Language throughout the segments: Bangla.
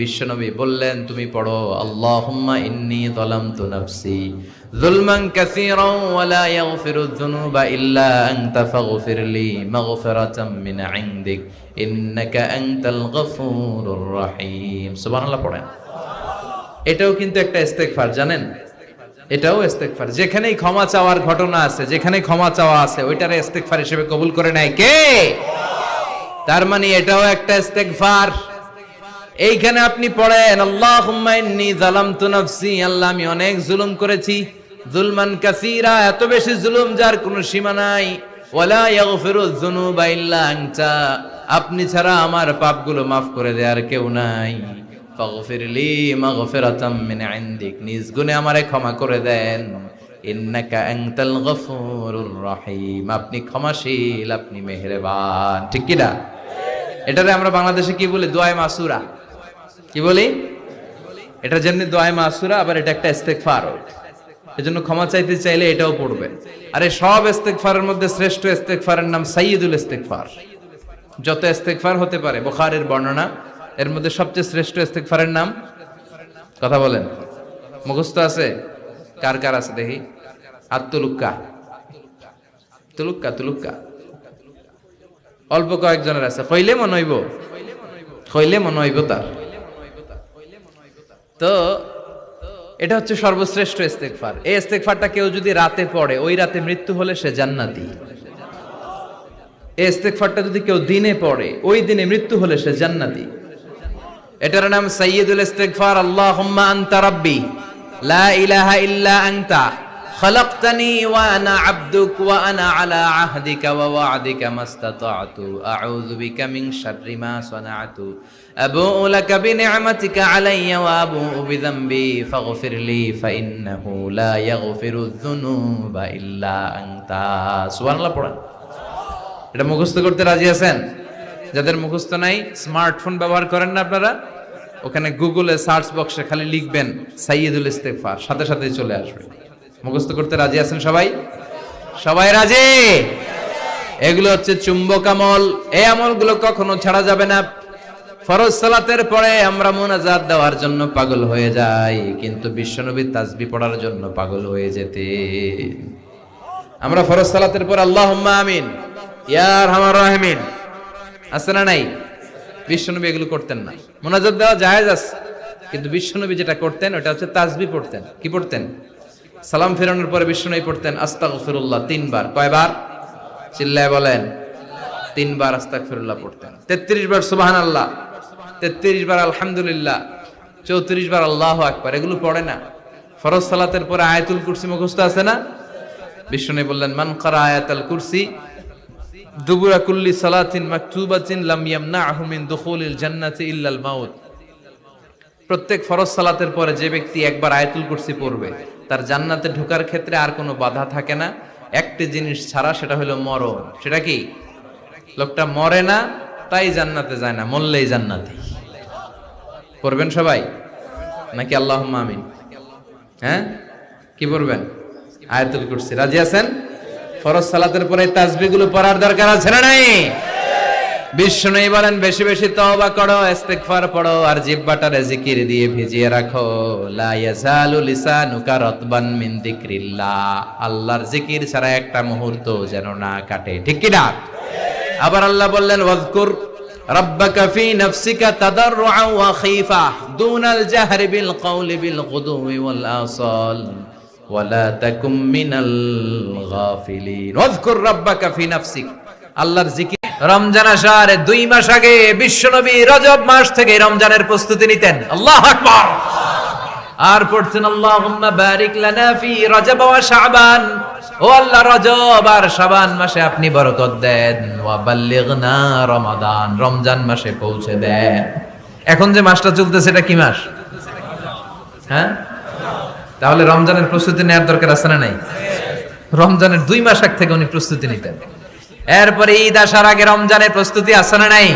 বিশ্বনবী বললেন, তুমি পড়ো, আল্লাহুম্মা ইন্নী যালামতু নাফসি যুলমান কাসীরান ওয়া লা ইয়াগফিরু যুনুবা ইল্লা আনতা ফাগফিরলি মাগফিরাতাম মিন ইনদিক, ইন্নাকা আনতাল গফুরুর রহিম। সুবহানাল্লাহ, পড়েন। এটাও কিন্তু একটা ইস্তেগফার, জানেন? এটাও ইস্তেগফার। যেখানেই ক্ষমা চাওয়ার ঘটনা আছে যেখানে ক্ষমা চাওয়া আছে, ওইটারে ইস্তেগফার হিসেবে কবুল করে নেয় কে? তার মানে এটাও একটা ইস্তেগফার। এইখানে আপনি পড়েন, আল্লাহুম্মা ইন্নী যালামতু নাফসি আল্লাহ, আমি অনেক জুলুম করেছি। জুলমান কাসিরা, এত বেশি জুলুম যার কোনো সীমা নাই। আপনি ছাড়া আমার পাপগুলো মাফ করে দেওয়ার কেউ নাই। নিজ আমারে ক্ষমা করে দেন। রহিম। আপনি ক্ষমাশীল, আপনি মেহেরবান। ঠিক কি না? এটারে আমরা বাংলাদেশে কি বলি? দোয়ায় মাসুরা। কি বলি? এটা যেমনি দোয়ায় মাসুরা, আবার এটা একটা ইস্তেগফার এজন্য ক্ষমা চাইতে চাইলে এটাও পড়বে। আরে সব ইস্তেগফারের মধ্যে শ্রেষ্ঠ ইস্তেগফারের নাম সাইয়্যিদুল ইস্তেগফার। যত ইস্তেগফার হতে পারে, বুখারীর বর্ণনা, এর মধ্যে সবচেয়ে শ্রেষ্ঠ ইস্তেগফারের নাম? কথা বলেন। মুখস্থ আছে? কার কার আছে দেখি? আত্মলুক্কা তুলুক্কা। তুলুক্কা অল্প কয়েকজনের আছে। কইলে মনে হইব? কইলে মনে হইব তার। তো এটা হচ্ছে সর্বশ্রেষ্ঠ ইস্তেকফার এই ইস্তেকফারটা কেউ যদি রাতে পড়ে, ওই রাতে মৃত্যু হলে সে জান্নাতি। এই ইস্তেকফারটা যদি কেউ দিনে পড়ে, ওই দিনে মৃত্যু হলে সে জান্নাতি। এটার নাম সাইয়্যিদুল ইস্তেকফার আল্লাহুম্মা আনতা রাব্বি। লা ইলাহা ইল্লা আনতা। খলকতনি ওয়া আনা আবদুক ওয়া আনা আলা আহদিকা ওয়া ওয়াদিকা মাস্তাতাতু। আউযু বিকা মিন শাররি মা সানাতু। আবুউ লাকা বিনি'মাতিকা আলাইয়া ওয়া আবুউ বিযামবি ফাগফির লি ফাইন্নাহু লা ইয়াগফিরু যুনুবা ইল্লা আনতা। এটা মুখস্থ করতে রাজি আছেন? যাদের মুখস্থ নাই, স্মার্টফোন ব্যবহার করেন না আপনারা, ওখানে গুগলে সার্চ বক্সে খালি লিখবেন সাইয়েদুল ইস্তেফার সাথে সাথে চলে আসবে। মুখস্থ করতে রাজি আছেন সবাই? সবাই রাজি? এগুলো হচ্ছে চুম্বক আমল। এই আমলগুলো কখনো ছাড়া যাবে না। ফরজ সালাতের পরে আমরা মোনাজাত দেওয়ার জন্য পাগল হয়ে যাই, কিন্তু বিশ্বনবী তাসবি পড়ার জন্য পাগল হয়ে যেতে। আমরা ফরজ সালাতের পর আল্লাহুম্মা আমিন। ইয়ার হামার রাহিমিন। আছে না নাই? বিশ্বনবী এগুলো করতেন না। মোনাজাত দেওয়া জায়েজ আছে, কিন্তু বিশ্বনবী যেটা করতেন, ওটা হচ্ছে তাসবি পড়তেন। কি পড়তেন? সালাম ফেরানোর পরে বিশ্বনবী পড়তেন, আস্তাগফিরুল্লাহ, তিনবার। কয়বার? চিল্লায় বলেন, তিনবার আস্তাগফিরুল্লাহ পড়তেন। তেত্রিশ বার সুবাহান আল্লাহ তেত্রিশ বার আলহামদুলিল্লাহ, চৌত্রিশ বার আল্লাহ আকবার। এগুলো পড়ে না। ফরজ সালাতের পরে আয়াতুল কুরসি মুখস্থ আছে না? বিষ্ণু বললেন, মান কারা আয়াতুল কুরসি, দুবুরা কুল্লি সালাতিন মাকতুবাতিন লাম ইয়ামনাহু মিন দুখুলিল জান্নাতি ইল্লাল মাউত। প্রত্যেক ফরজ সালাতের পরে যে ব্যক্তি একবার আয়াতুল কুরসি পড়বে তার জান্নাতে ঢোকার ক্ষেত্রে আর কোনো বাধা থাকে না। একটি জিনিস ছাড়া সেটা হলো মরণ। সেটা কি? লোকটা মরে না, তাই জান্নাতে যায় না, মরলেই জান্নাতি। পড়বেন সবাই? নাকি আল্লাহ আমিন? হ্যাঁ? কি পড়বেন? আয়াতুল কুরসি। রাজি আছেন? ফরজ সালাতের পরে তাসবিগুলো পড়ার দরকার আছে না নাই? বিষ্ণু বলেন, বেশি বেশি তওবা করো, ইস্তেগফার পড়ো, আর জিহ্বাটারে জিকির দিয়ে ভিজিয়ে রাখো। লা ইয়াজালু লিসানুকা মিন যিকরিল্লাহ। আল্লাহর জিকির ছাড়া একটা মুহূর্ত যেন না কাটে। ঠিক কি না? আবার আল্লাহ বললেন, ওয়াজকুর রাব্বাকা ফি নাফসিকা তাদাররুআ ওয়া খীফা দুনাল জাহরি বিল কওলি বিল ওয়াল আসাল ওয়ালা তাকুম মিনাল গাফিলিন। ওয়াজকুর রাব্বাকা ফি আল্লাহর জিকির রমজান আসার দুই মাস আগে বিশ্বনবী রজব মাস থেকে রমজানের প্রস্তুতি নিতেন। আল্লাহ আকবার। আর পড়তেন, আল্লাহুম্মা বারিক লানা ফি রজব ওয়া শাবান। ও আল্লাহ, রজব আর শাবান মাসে আপনি বরকত দেন। ওয়া বাল্লিগনা রমাদান। রমজান মাসে পৌঁছে দেন। এখন যে মাসটা চলতেছে, এটা কি মাস? হ্যাঁ? তাহলে রমজানের প্রস্তুতি নেওয়ার দরকার আছে না নাই? রমজানের দুই মাস আগ থেকে উনি প্রস্তুতি নিতেন। এরপরে ঈদ আসার আগে রমজানের প্রস্তুতি আছে না নাই?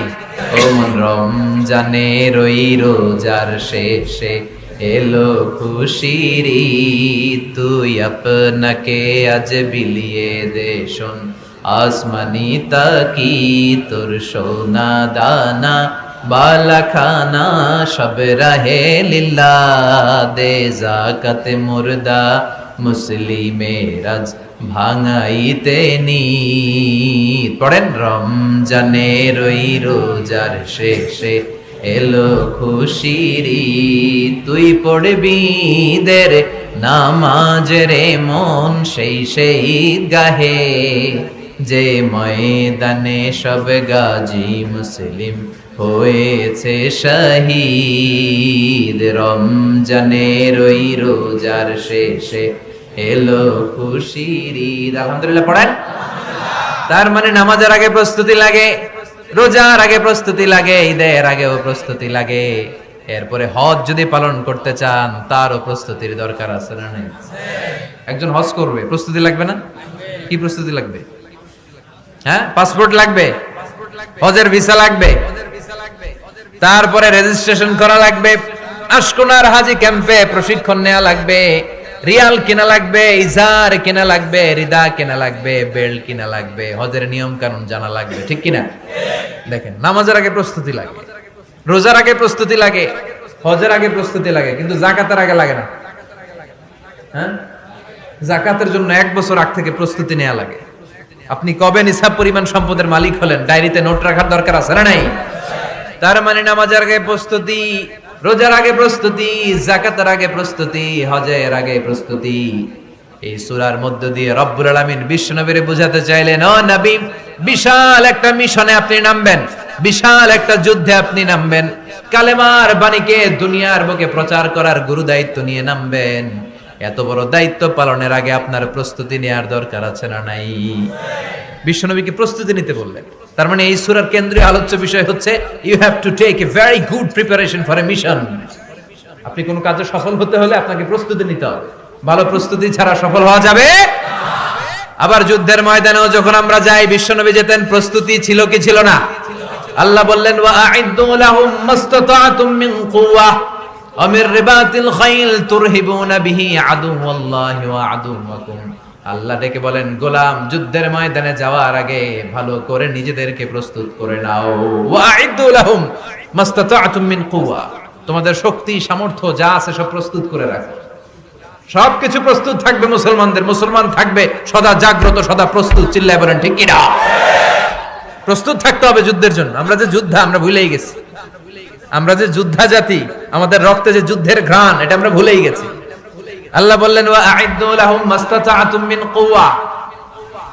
রমজানের ওই রোজার শেষে এলো খুশির তুই আপনাকে আজ বিলিয়ে দে শোন, আসমানি তাকি তোর সোনা দানা বালা খানা সব রাহে লিল্লা দে জাকাতে মুর্দা মুসলিমেরাজ ভাঙাইতে নি পড়েন রমজানের ওই রোজার শেষে, এলো খুশিরি তুই পড়বি দের নামাজ রে মন সেই সেই গাহে যে ময়দানে সব গাজী মুসলিম হয়েছে শহীদ রমজানের ওই রোজার শেষে এলো খুশির ঈদ। আলহামদুলিল্লাহ, পড়েন? তার মানে নামাজের আগে প্রস্তুতি লাগে, রোজার আগে প্রস্তুতি লাগে, ঈদের আগেও প্রস্তুতি লাগে। এরপরে হজ যদি পালন করতে চান, তারও প্রস্তুতির দরকার আছে না একজন হজ করবে, প্রস্তুতি লাগবে না? কি প্রস্তুতি লাগবে? হ্যাঁ পাসপোর্ট লাগবে? হজের ভিসা লাগবে? তারপরে রেজিস্ট্রেশন করা লাগবে। আশকোনার হাজি ক্যাম্পে প্রশিক্ষণ নেওয়া লাগবে। রিয়াল কিনা লাগবে, ইজার কিনা লাগবে, রিদা কিনা লাগবে, বেল্ট কিনা লাগবে, হজের নিয়ম কানুন জানা লাগবে, ঠিক কিনা? দেখেন, নামাজের আগে প্রস্তুতি লাগে, রোজার আগে প্রস্তুতি লাগে, হজের আগে প্রস্তুতি লাগে, কিন্তু জাকাতের আগে লাগে না। হ্যাঁ? জাকাতের জন্য এক বছর আগ থেকে প্রস্তুতি নেওয়া লাগে। আপনি কবে নিসাব পরিমাণ সম্পদের মালিক হলেন? ডায়েরিতে নোট রাখার দরকার আছে না নাই? তার মানে নামাজের আগে প্রস্তুতি, রোজার আগে প্রস্তুতি জাকাতের আগে প্রস্তুতি, হজের আগে প্রস্তুতি। এই সূরার মধ্য দিয়ে রব্বুল আলামিন বিশ্বনবীরে বোঝাতে চাইলেন, ও নবী, বিশাল একটা মিশনে আপনি নামবেন, বিশাল একটা যুদ্ধে আপনি নামবেন, কালেমার বাণীকে দুনিয়ার বুকে প্রচার করার গুরু দায়িত্ব নিয়ে নামবেন। এত বড় দায়িত্ব পালনের আগে আপনার প্রস্তুতি নেওয়ার দরকার আছে না নাই? বিশ্বনবীকে প্রস্তুতি নিতে বললেন? তার মানে এই সুরার কেন্দ্রীয় আলোচ্য বিষয় হচ্ছে you have to take a very good preparation for a mission আপনি কোনো কাজে সফল হতে হলে আপনাকে প্রস্তুতি নিতে হবে। ভালো প্রস্তুতি ছাড়া সফল হওয়া যাবে? আবার যুদ্ধের ময়দানেও যখন আমরা যাই, বিশ্বনবী যেতেন, প্রস্তুতি ছিল কি ছিল না? আল্লাহ বললেন, ওয়া আইদ্দু লাহুম মাস্তাতাতুম মিন কুওয়া আমির রিবাতিল খাইল তুরহিবুনা বিহি আদুওয়াল্লাহি ওয়া আদুওয়াকুম। আল্লাহ ডেকে বলেন, গোলাম, যুদ্ধের ময়দানে যাওয়ার আগে ভালো করে নিজেদেরকে প্রস্তুত করে নাও। তোমাদের শক্তি, সামর্থ্য যা আছে সব প্রস্তুত করে রাখো। সবকিছু প্রস্তুত থাকবে মুসলমানদের। মুসলমান থাকবে, সদা জাগ্রত, সদা প্রস্তুত। চিল্লায় বলেন, ঠিক কিনা? প্রস্তুত থাকতে হবে যুদ্ধের জন্য। আমরা যে যুদ্ধ, আমরা ভুলেই গেছি। আমরা যে যুদ্ধা জাতি আমাদের রক্তে যে যুদ্ধের ঘ্রাণ, এটা আমরা ভুলেই গেছি। আল্লাহ বললেন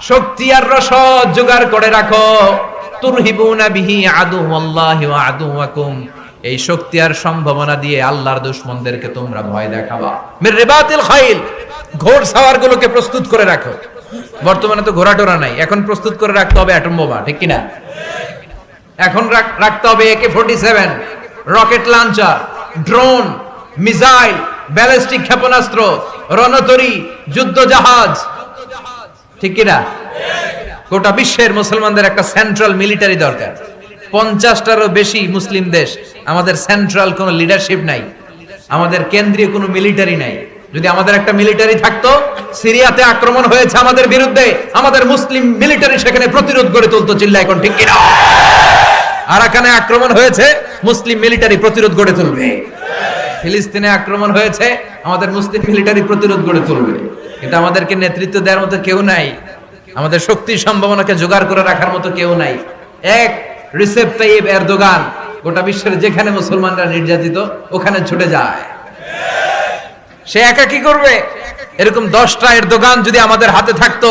শক্তি আর রসদ জোগাড় করে রাখো। তুরহিবুনা বিহি আদুওয়াল্লাহি ওয়া আদুওয়াকুম। এই শক্তি আর সম্ভাবনা দিয়ে আল্লাহর দুশমনদেরকে তোমরা ভয় দেখাবা। মির রিবাতিল খাইল। ঘোড় সাওয়ারগুলোকে প্রস্তুত করে রাখো। বর্তমানে তো ঘোড়া টোরা নাই। এখন প্রস্তুত করে রাখতে হবে অ্যাটম বোমা, ঠিক কিনা? এখন রাখ- রাখতে হবে A K forty seven. Rocket launcher, drone, missile ballistic ক্ষেপণাস্ত্র, রণতরী, যুদ্ধ জাহাজ। ঠিক কিনা? গোটা বিশ্বের মুসলমানদের একটা সেন্ট্রাল মিলিটারি দরকার। পঞ্চাশটারও বেশি মুসলিম দেশ, আমাদের সেন্ট্রাল কোনো লিডারশিপ নাই। আমাদের কেন্দ্রীয় কোনো মিলিটারি নাই। যদি আমাদের একটা মিলিটারি থাকতো, সিরিয়াতে আক্রমণ হয়েছে আমাদের বিরুদ্ধে, আমাদের মুসলিম মিলিটারি সেখানে প্রতিরোধ গড়ে তুলতো চিল্লা এখন, ঠিক কিনা? আরাকানে আক্রমণ হয়েছে, মুসলিম মিলিটারি প্রতিরোধ গড়ে তুলবে। ফিলিস্তিনে আক্রমণ হয়েছে, আমাদের মুসলিম মিলিটারি প্রতিরোধ গড়ে তুলবে। কিন্তু আমাদেরকে নেতৃত্ব দেওয়ার মতো কেউ নাই। আমাদের শক্তি সম্ভাবনাকে জোগাড় করে রাখার মতো কেউ নাই। এক, রিসেপ তাইব এরদোগান, গোটা বিশ্বের যেখানে মুসলমানরা নির্যাতিত, ওখানে ছুটে যায়। সে একা কি করবে? এরকম দশটা এর দোকান যদি আমাদের হাতে থাকতো,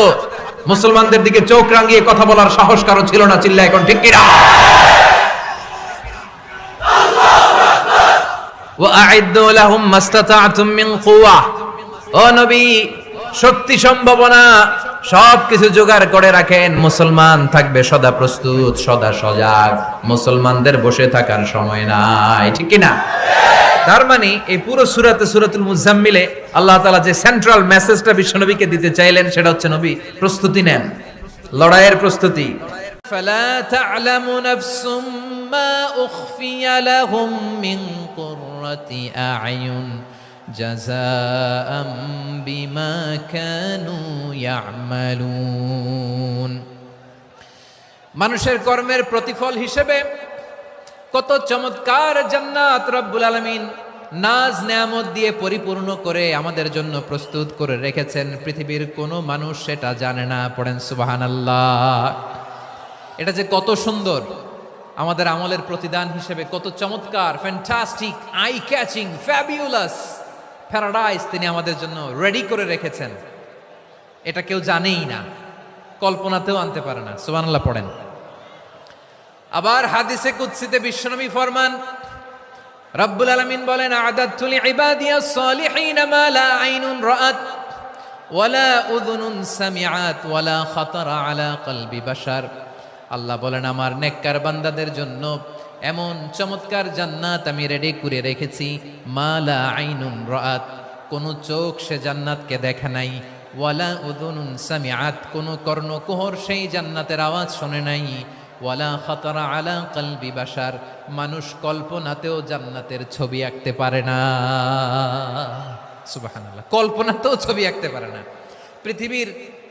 মুসলমানদের দিকে চোখ রাঙিয়ে কথা বলার সাহস কারও ছিল না চিল্লা এখন ঠিক কিনা? ও নবী শক্তি সম্ভাবনা সবকিছু জোগাড় করে রাখেন মুসলমান থাকবে সদা প্রস্তুত সদা সজাগ মুসলমানদের বসে থাকার সময় নাই ঠিক কি না তার মানে এই পুরো সুরাতে সুরাতুল মুজাম্মিলে আল্লাহ তাআলা যে সেন্ট্রাল মেসেজটা বিশ্বনবীকে দিতে চাইলেন সেটা হচ্ছে নবী প্রস্তুতি নেন লড়াইয়ের প্রস্তুতি فلا تعلم نفس ما أخفي لهم من قرة أعين جزاء بما كانوا يعملون মানুষের কর্মের প্রতিফল হিসেবে কত চমৎকার জান্নাত রব্বুল আলমিন নাজ নেয়ামত দিয়ে পরিপূর্ণ করে আমাদের জন্য প্রস্তুত করে রেখেছেন পৃথিবীর কোনো মানুষ সেটা জানে না পড়েন সুবাহান আল্লাহ এটা যে কত সুন্দর আমাদের আমলের প্রতিদান হিসেবে কত চমৎকার fantastic eye catching fabulous paradise তিনি আমাদের জন্য রেডি করে রেখেছেন। এটা কেউ জানেই না, কল্পনাতেও আনতে পারে না, সুবহানাল্লাহ পড়েন। আবার হাদিসে কুৎসিতে বিশ্বনবী ফরমান, রব্বুল আলমিন বলেন আদাতু লিইবাদিয়াস সালিহিন মা আইনুন রাআত ওয়ালা উযুনুন সামিআত ওয়ালা খাতারা আলা কলবি বাশার। আল্লাহ বলেন, আমার নেককার বান্দাদের জন্য এমন চমৎকার জান্নাত আমি রেডি করে রেখেছি। মালা আইনুন রাত কোন চোখ সে জান্নাতকে দেখে নাই। ওয়ালা উযুনুন সামিআত, কোন কর্ণকুহর সেই জান্নাতের আওয়াজ শোনে নাই। ওয়ালা খাতারা আলা কলবি বাশার, মানুষ কল্পনাতেও জান্নাতের ছবি আঁকতে পারে না। সুবহানাল্লাহ, কল্পনাতেও ছবি আঁকতে পারে না। পৃথিবীর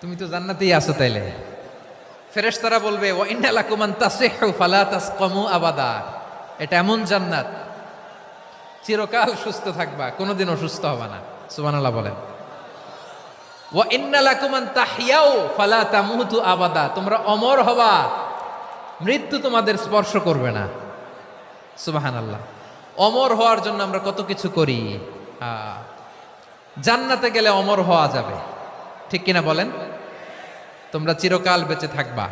তুমি তো জান্নাতেই আছো তাইলে। ফেরেশতারা বলবে ও ইন্নালাকুমান তাসিহু ফালা আবাদা। এটা এমন জান্নাত। চিরকাল সুস্থ থাকবা কোনোদিন অসুস্থ হবা না। সুবহানাল্লাহ বলেন। ওয়া ইন্নালাকুমান তাহিয়াও ফালা তামুতু আবাদা। তোমরা অমর হবা, মৃত্যু তোমাদের স্পর্শ করবে না। সুবহানাল্লাহ। অমর হওয়ার জন্য আমরা কত কিছু করি। জান্নাতে গেলে অমর হওয়া যাবে। ঠিক কিনা বলেন? তোমরা চিরকাল বেঁচে থাকবা।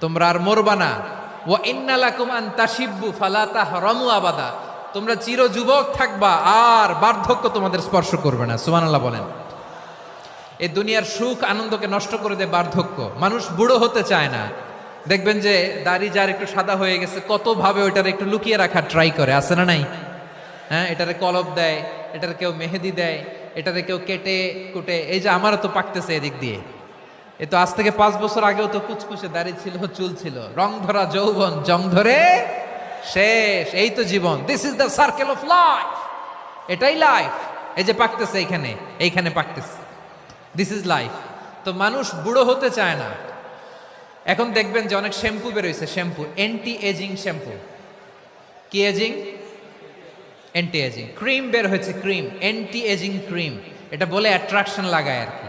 তোমরা আর মরবা না। ওয়া ইন্নালাকুম আন তাশিব্বু ফালা তাহরামু আবাদা। তোমরা চির যুবক থাকবা, আর বার্ধক্য তোমাদের স্পর্শ করবে না। সুবহানাল্লাহ বলেন। এই দুনিয়ার সুখ আনন্দকে নষ্ট করে দেয় বার্ধক্য। মানুষ বুড়ো হতে চায় না। দেখবেন যে দাড়ি যার একটু সাদা হয়ে গেছে, কত ভাবে ওইটার একটু লুকিয়ে রাখার ট্রাই করে। আছে না নাই? হ্যাঁ এটারে কলব দেয়, এটার কেউ মেহেদি দেয়, এটারে কেউ কেটে কুটে। এই যে আমারও তো পাকতেছে এদিক দিয়ে। এ তো আজ থেকে পাঁচ বছর আগেও তো কুচকুচে দাড়ি ছিল, চুল ছিল। রং ধরা যৌবন, জং ধরে শেষ। এই তো জীবন। This is the circle of life এটাই লাইফ এই যে পাকতেছে এইখানে এইখানে পাকতেছে। দিস ইজ লাইফ তো মানুষ বুড়ো হতে চায় না। এখন দেখবেন যে অনেক শ্যাম্পু বেরোইছে, শ্যাম্পু। Anti ageing shampoo. কি এজিং অ্যান্টি এজিং ক্রিম বের হয়েছে ক্রিম অ্যান্টি এজিং ক্রিম এটা বলে অ্যাট্রাকশন লাগায় আর কি।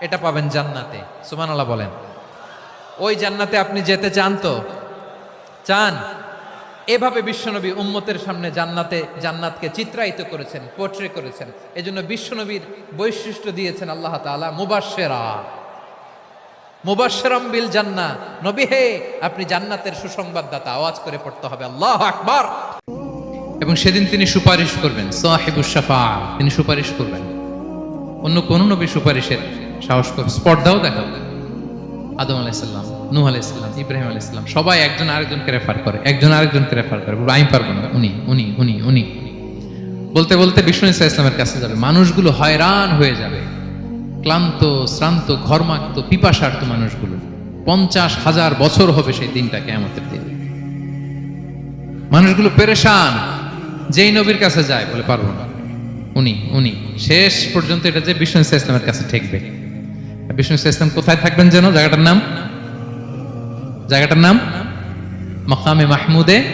এটা পাবেন জান্নাতে। সুমানাল্লাহ বলেন। ওই জান্নাতে আপনি যেতে চান তো? চান? এভাবে বিশ্বনবী উম্মতের সামনে জান্নাতে, জান্নাতকে চিত্রায়িত করেছেন পোট্রে করেছেন। এজন্য বিশ্বনবীর বৈশিষ্ট্য দিয়েছেন আল্লাহ তাআলা, মুবাশশেরা। মুবাশশেরাম বিল জান্না। নবী হে, আপনি জান্নাতের সুসংবাদদাতা, আওয়াজ করে পড়তে হবে। আল্লাহ আকবার। এবং সেদিন তিনি সুপারিশ করবেন, সাহেবুস শাফা তিনি সুপারিশ করবেন। অন্য কোন নবী সুপারিশের সাহস স্পর্ধাও দেখাবে আদম আলাইসাল্লাম নূহ আলাইসাল্লাম ইব্রাহিম আলাইসাল্লাম সবাই একজন আরেকজনকে রেফার করে, একজন আরেকজনকে রেফার করে। আমি পারব না। উনি উনি উনি উনি। বলতে বলতে বিষ্ণু ইসা ইসলামের কাছে যাবে। মানুষগুলো হয়রান হয়ে যাবে। ক্লান্ত, শ্রান্ত, ঘর্মাক্ত পিপাসার্থ মানুষগুলো। পঞ্চাশ হাজার বছর হবে সেই দিনটা কেমতের দিন। মানুষগুলো পেরেশান। যেই নবীর কাছে যায়, বলে, পারব না। উনি উনি, শেষ পর্যন্ত এটা যে বিষ্ণু ইসা ইসলামের কাছে ঠেকবে। বিষ্ণু ইসা ইসলাম, কোথায় থাকবেন যেন? জায়গাটার নাম? জায়গাটার নাম? মকামে মাহমুদে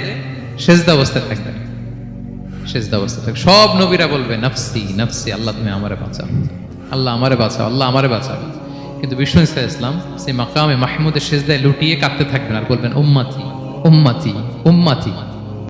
সেজদা অবস্থায় থাকবেন। সেজদা অবস্থা থাকবে সব নবীরা বলবে, নফসি নফসি, আল্লাহ তুমি আমারে বাঁচাও। আল্লাহ আমারে বাঁচাও, আল্লাহ আমারে বাঁচাও। কিন্তু বিষ্ণু ইসা ইসলাম সেই মাকামে মাহমুদের সেজদায় লুটিয়ে কাঁদতে থাকবেন আর বলবেন, উম্মাতি উম্মাতি উম্মাতি।